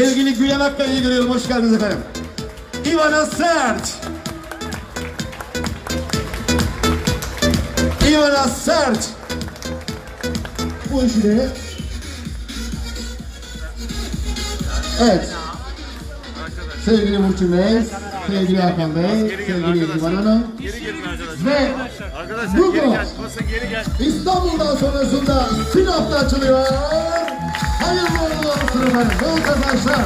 Sevgili Gülen Akkaya'yı görüyorum. Hoş geldiniz efendim. Ivana Sert. Ivana Sert. Bu işi de... Evet. Sevgili Burçin Bey, sevgili Hakan Bey, sevgili İvan Hanım ve bugün İstanbul'dan sonrasında Sinop'ta açılıyor. Hayırlı uğurlu olsun efendim. Bol kazançlar.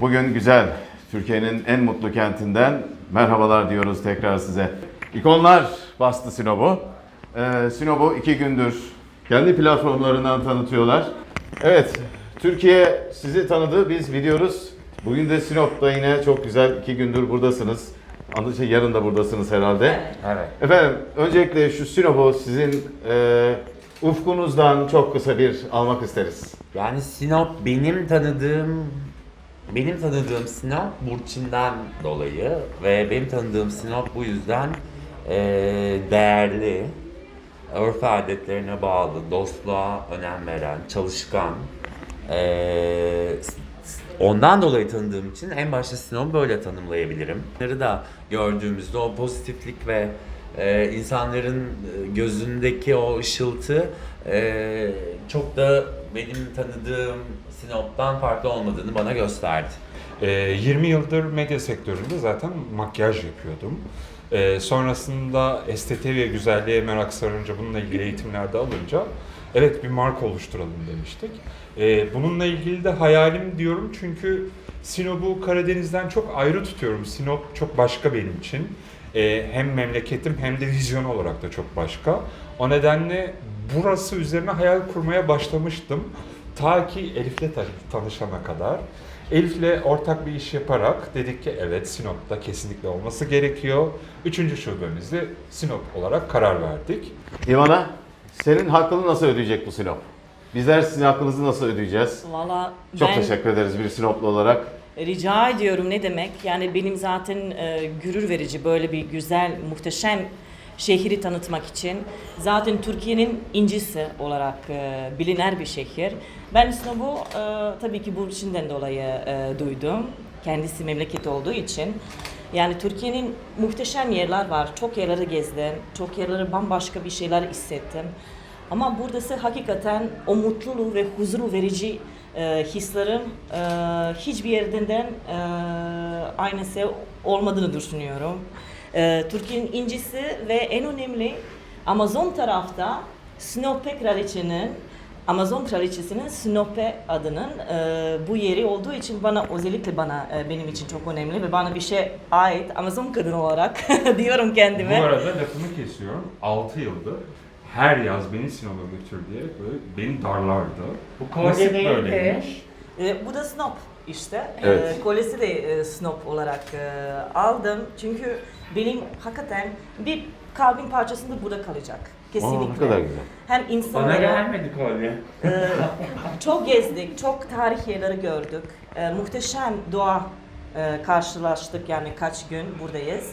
Bugün güzel, Türkiye'nin en mutlu kentinden merhabalar diyoruz tekrar size. İkonlar bastı Sinop'u. Ee, Sinop'u iki gündür kendi platformlarından tanıtıyorlar. Evet, Türkiye sizi tanıdı, biz biliyoruz. Bugün de Sinop'ta yine çok güzel iki gündür buradasınız. Anladığım şey yarın da buradasınız herhalde. Evet. Efendim, öncelikle şu Sinop'u sizin e, ufkunuzdan çok kısa bir almak isteriz. Yani Sinop benim tanıdığım benim tanıdığım Sinop Burçin'den dolayı ve benim tanıdığım Sinop bu yüzden eee, değerli, örf adetlerine bağlı, dostluğa önem veren, çalışkan. Eee, ondan dolayı tanıdığım için en başta Sinop'u böyle tanımlayabilirim. Bunları da gördüğümüzde o pozitiflik ve eee, insanların e, gözündeki o ışıltı eee, çok da benim tanıdığım Sinop'tan farklı olmadığını bana gösterdi. Ee, 20 yıldır medya sektöründe zaten makyaj yapıyordum. Ee, sonrasında estetiğe ve güzelliğe merak sarınca bununla ilgili eğitimlerde alınca evet bir marka oluşturalım demiştik. Ee, bununla ilgili de hayalim diyorum çünkü Sinop'u Karadeniz'den çok ayrı tutuyorum. Sinop çok başka benim için. Ee, hem memleketim hem de vizyon olarak da çok başka. O nedenle burası üzerine hayal kurmaya başlamıştım. Ta ki Elif'le ta- tanışana kadar. Elif'le ortak bir iş yaparak dedik ki evet Sinop'ta kesinlikle olması gerekiyor. Üçüncü şubemizde Sinop olarak karar verdik. İvana, senin hakkını nasıl ödeyecek bu Sinop? Bizler sizin hakkınızı nasıl ödeyeceğiz? Valla Çok ben teşekkür ederiz bir Sinoplu olarak. rica ediyorum ne demek? Yani benim zaten e, gurur verici böyle bir güzel, muhteşem şehri tanıtmak için. Zaten Türkiye'nin incisi olarak e, bilinen bir şehir. Ben Sinop'u e, tabii ki bu içinden dolayı e, duydum. Kendisi memleket olduğu için. Yani Türkiye'nin muhteşem yerler var. Çok yerleri gezdim. Çok yerleri bambaşka bir şeyler hissettim. Ama buradası hakikaten o mutluluğu ve huzuru verici e, hislerin e, hiçbir yerinden e, aynısı olmadığını düşünüyorum. E, Türkiye'nin incisi ve en önemli Amazon tarafta Sinope Kraliçe'nin Amazon Kraliçesi'nin Sinope adının e, bu yeri olduğu için bana özellikle bana e, benim için çok önemli ve bana bir şey ait Amazon kadını olarak diyorum kendime. Bu arada lafını kesiyorum. 6 yıldır her yaz beni Sinop'a götür diyerek böyle beni darlardı. Bu kolye böyleymiş. E, bu da Snop işte. Evet. E, kolesi de e, Snop olarak e, aldım. Çünkü benim hakikaten bir kalbin parçasında burada kalacak. Kesinlikle. Aa, ne kadar güzel. Hem Bana insanlara gelmedi kolye. e, çok gezdik, çok tarih yerleri gördük. E, muhteşem doğa e, karşılaştık yani kaç gün buradayız.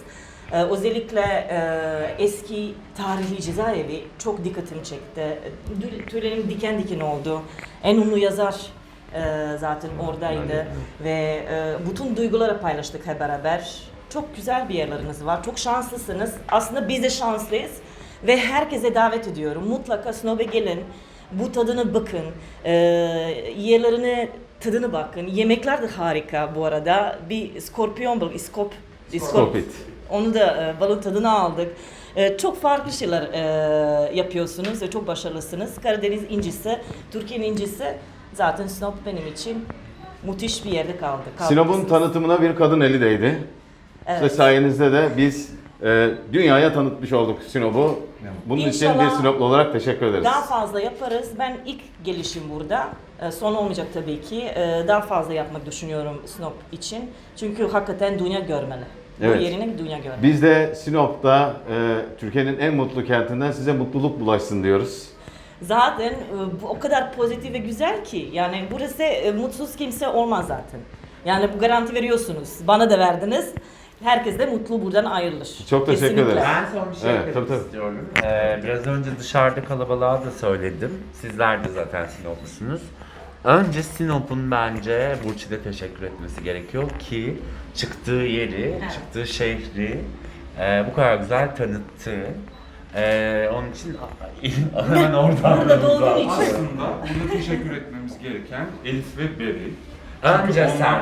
E, özellikle e, eski tarihli cezaevi çok dikkatimi çekti. Tü- Tüylerim diken diken oldu. En ünlü yazar e, zaten oradaydı ve e, bütün duyguları paylaştık hep beraber. Çok güzel bir yerleriniz var. Çok şanslısınız. Aslında biz de şanslıyız ve herkese davet ediyorum. Mutlaka Snow'e gelin. Bu tadına bakın. E, yerlerine tadını bakın. Yemekler de harika bu arada. Bir skorpiyon balık, iskop, iskop. Onu da e, balın tadını aldık. E, çok farklı şeyler e, yapıyorsunuz ve çok başarılısınız. Karadeniz incisi, Türkiye'nin incisi zaten Sinop benim için müthiş bir yerde kaldı. Sinop'un tanıtımına bir kadın eli değdi. Evet. Ve sayenizde de biz e, dünyaya tanıtmış olduk Sinop'u. Bunun için bir İnşallah Sinoplu olarak teşekkür ederiz. Daha fazla yaparız. Ben ilk gelişim burada. E, Son olmayacak tabii ki. E, Daha fazla yapmak düşünüyorum Sinop için. Çünkü hakikaten dünya görmeli. Evet. Bu yerine bir dünya görmeli. Biz de Sinop'ta e, Türkiye'nin en mutlu kentinden size mutluluk bulaşsın diyoruz. Zaten e, bu o kadar pozitif ve güzel ki yani burası e, mutsuz kimse olmaz zaten. Yani bu garanti veriyorsunuz. Bana da verdiniz. Herkes de mutlu buradan ayrılır. Çok teşekkür Kesinlikle. ederiz. Ben son bir şey Evet, eklemek tabii, tabii. istiyorum. Ee, biraz önce dışarıda kalabalığa da söyledim. Sizler de zaten Sinoplusunuz. Önce Sinop'un bence Burçin'e teşekkür etmesi gerekiyor ki çıktığı yeri, çıktığı şehri e, bu kadar güzel tanıttı. E, onun için hemen oradan Burada uzak. için. Aslında burada teşekkür etmemiz gereken Elif ve Beril. Önce Çünkü sen,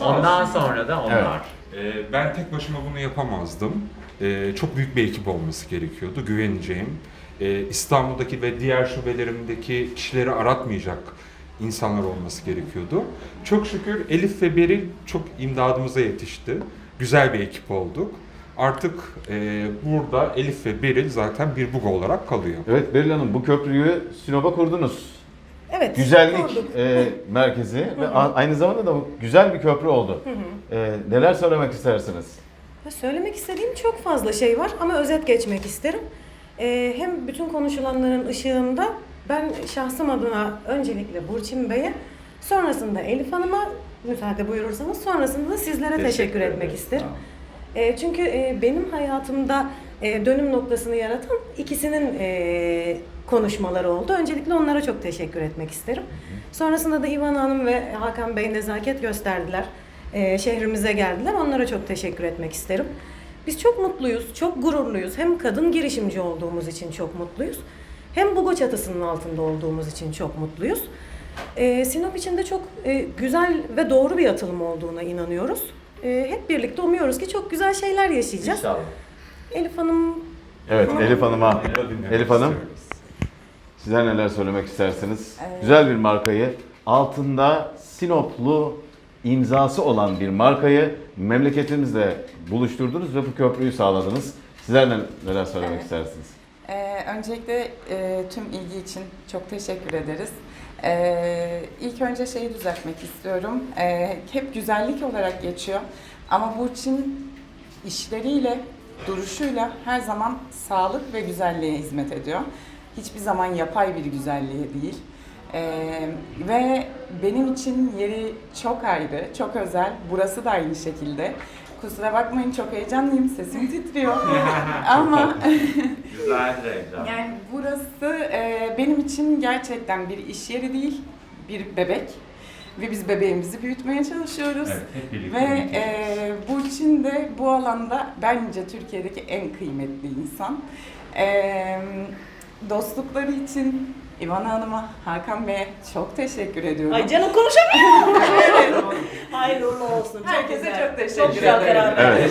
ondan sonra da onlar. Ee, ben tek başıma bunu yapamazdım. Ee, çok büyük bir ekip olması gerekiyordu, güveneceğim. Ee, İstanbul'daki ve diğer şubelerimdeki kişileri aratmayacak insanlar olması gerekiyordu. Çok şükür Elif ve Beril çok imdadımıza yetişti. Güzel bir ekip olduk. Artık e, burada Elif ve Beril zaten bir bug olarak kalıyor. Evet Beril Hanım bu köprüyü Sinop'a kurdunuz. Evet. Güzellik e, merkezi ve a- aynı zamanda da bu güzel bir köprü oldu. E, neler söylemek istersiniz? Ya Söylemek istediğim çok fazla şey var ama özet geçmek isterim. Ee, hem bütün konuşulanların ışığında ben şahsım adına öncelikle Burçin Bey'e, sonrasında Elif Hanım'a müsaade buyurursanız sonrasında da sizlere teşekkür, etmek isterim. Tamam. E, çünkü e, benim hayatımda e, dönüm noktasını yaratan ikisinin e, konuşmaları oldu. Öncelikle onlara çok teşekkür etmek isterim. Sonrasında da İvan Hanım ve Hakan Bey nezaket gösterdiler. E, şehrimize geldiler. Onlara çok teşekkür etmek isterim. Biz çok mutluyuz, çok gururluyuz. Hem kadın girişimci olduğumuz için çok mutluyuz. Hem Bugo çatısının altında olduğumuz için çok mutluyuz. E, Sinop için de çok e, güzel ve doğru bir atılım olduğuna inanıyoruz. E, hep birlikte umuyoruz ki çok güzel şeyler yaşayacağız. İnşallah. Elif Hanım Evet Elif Hanım'a. Elif Hanım sizler neler söylemek istersiniz? Güzel bir markayı altında Sinoplu imzası olan bir markayı memleketimizle buluşturdunuz ve bu köprüyü sağladınız. Sizler ne- neler söylemek Evet. istersiniz? Ee, öncelikle e, tüm ilgi için çok teşekkür ederiz. Ee, ilk önce şeyi düzeltmek istiyorum. Ee, hep güzellik olarak geçiyor. Ama Burçin işleriyle, duruşuyla her zaman sağlık ve güzelliğe hizmet ediyor. Hiçbir zaman yapay bir güzelliğe değil. Ee, ve benim için yeri çok ayrı, çok özel. Burası da aynı şekilde. Kusura bakmayın çok heyecanlıyım, sesim titriyor. Ama Güzel reklam. yani burası e, benim için gerçekten bir iş yeri değil, bir bebek. Ve biz bebeğimizi büyütmeye çalışıyoruz. Evet, hep birlikte Ve e, Burçin de bu alanda bence Türkiye'deki en kıymetli insan. E, dostlukları için İvan Hanım'a, Hakan Bey'e çok teşekkür ediyorum. Ay canım konuşamıyorum. Hayırlı uğurlu olsun. Çok Herkese çok teşekkür Çok güzel ederim. Evet.